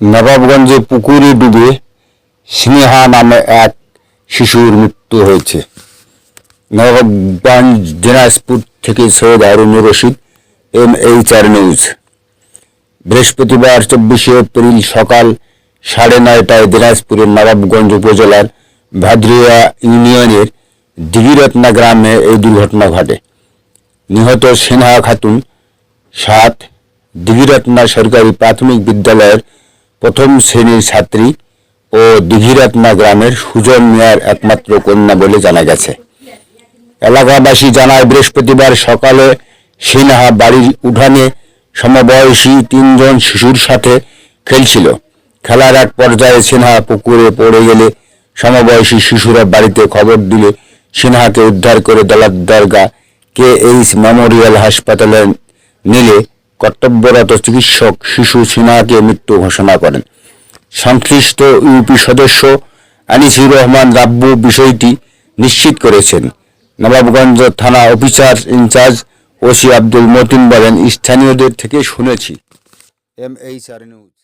নবাবগঞ্জে পুকুরে ডুবে স্নেহা নামে এক শিশুর মৃত্যু হয়েছে। নবাবগঞ্জ দিনাজপুর থেকে Syed Harunur Rashid M H R news. বৃহস্পতিবার চব্বিশে এপ্রিল সকাল সাড়ে নয়টায় দিনাজপুরের নবাবগঞ্জ উপজেলার ভাদ্রিয়া ইউনিয়নের দিঘিরত্না গ্রামে এই দুর্ঘটনা ঘটে। নিহত সিনহা খাতুন সাত দিঘিরত্না সরকারি প্রাথমিক বিদ্যালয়ের প্রথম শ্রেণির ছাত্রী ও দিঘিরত্না গ্রামের সুজন মিয়ার একমাত্র কন্যা বলে জানা গেছে। এলাকাবাসী জানায়, বৃহস্পতিবার সকালে সিনহা বাড়ির উঠানে সমবয়সী তিনজন শিশুর সাথে খেলছিল। খেলার এক পর্যায়ে সিনহা পুকুরে পড়ে গেলে সমবয়সী শিশুরা বাড়িতে খবর দিলে সিনহাকে উদ্ধার করে দলাদ্দারগা কে এইচ মেমোরিয়াল হাসপাতালে নিলে। কর্তব্যরত চিকিৎসক শিশু সিনহাকে মৃত্যু ঘোষণা করেন। সংশ্লিষ্ট ইউপি সদস্য আনিসুর রহমান রাব্বু বিষয়টি নিশ্চিত করেছেন। নবাবগঞ্জ থানা officer in-charge OC Abdul Matin বলেন, স্থানীয়দের থেকে শুনেছি। M H R news.